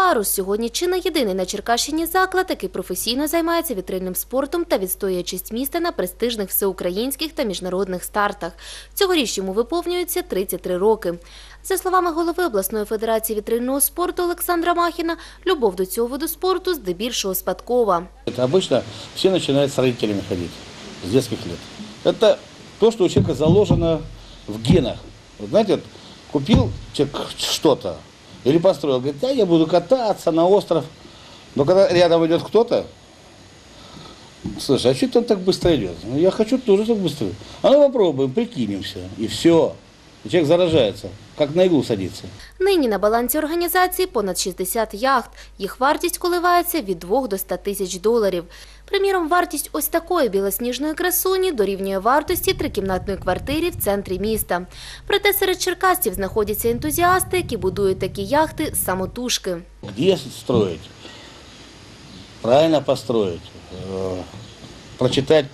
Парус сьогодні чи не єдиний на Черкащині заклад, який професійно займається вітрильним спортом та відстоює честь міста на престижних всеукраїнських та міжнародних стартах. Цьогоріч йому виповнюється 33 роки. За словами голови обласної федерації вітрильного спорту Олександра Махіна, любов до цього виду спорту здебільшого спадкова. Это обычно все начинают с родителями ходить, с детских лет. Это то, что у человека заложено в генах. Вот знаете, вот купил человек что-то или построил, говорит, да, я буду кататься на остров. Но когда рядом идет кто-то, слушай, а что он так быстро идет? Ну, я хочу тоже так быстро. А ну попробуем, прикинемся. И все. И человек заражается, как на иглу садится. Нині на балансі організації понад 60 яхт. Їх вартість коливається від 2 до 100 тисяч доларів. Приміром, вартість ось такої білосніжної красуні дорівнює вартості трикімнатної квартири в центрі міста. Проте серед черкасців знаходяться ентузіасти, які будують такі яхти самотужки. Где строить? Правильно построить. э, Прочитать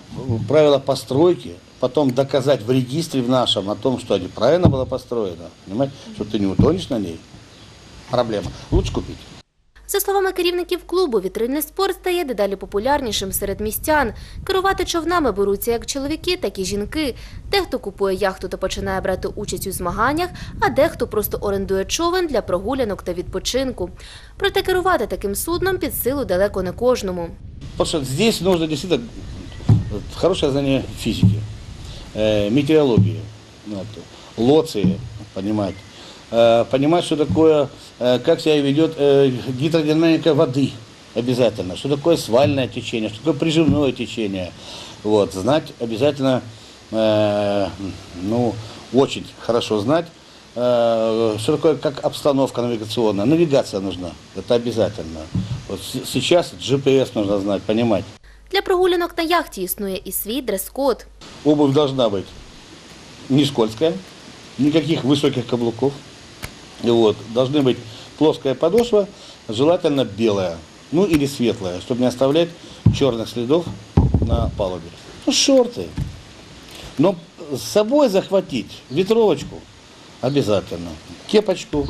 правила постройки, потом доказать в регистре в нашем о том, что они правильно было построено. Понимаете? Что ты не утонешь на ней. Проблема. Лучше купить. За словами керівників клубу, вітрильний спорт стає дедалі популярнішим серед містян. Керувати човнами беруться як чоловіки, так і жінки. Дехто купує яхту та починає брати участь у змаганнях, а дехто просто орендує човен для прогулянок та відпочинку. Проте керувати таким судном під силу далеко не кожному. Здесь нужно действительно вот, хорошее знание физики, э, метеорологии, лоции, понимать, э, понимать, что такое, э, как себя ведет э, гидродинамика воды обязательно, что такое свальное течение, что такое прижимное течение. Вот, знать обязательно, э, ну, очень хорошо знать, э, что такое, как обстановка навигационная. Навигация нужна, это обязательно. Вот сейчас GPS нужно знать, понимать. Для прогулянок на яхті існує і свій дрес-код. Обувь должна быть не скользкая, никаких высоких каблуков. И Вот. Должны быть плоская подошва, желательно белая, ну или светлая, чтобы не оставлять черных следов на палубе. Ну, шорты. Но с собой захватить ветровочку обязательно. Кепочку,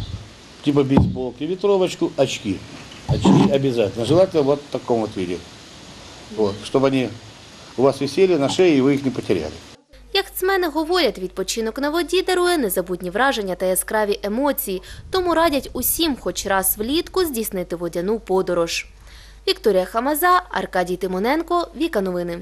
типа бейсболки, ветровочку, очки. Очки обязательно. Желательно вот в таком вот виде. Вот, чтобы они у вас висели на шее и вы их не потеряли. цмени говорять, відпочинок на воді дарує незабутні враження та яскраві емоції, тому радять усім хоч раз влітку здійснити водяну подорож. Вікторія Хамаза, Аркадій Тимоненко, Віка Новини.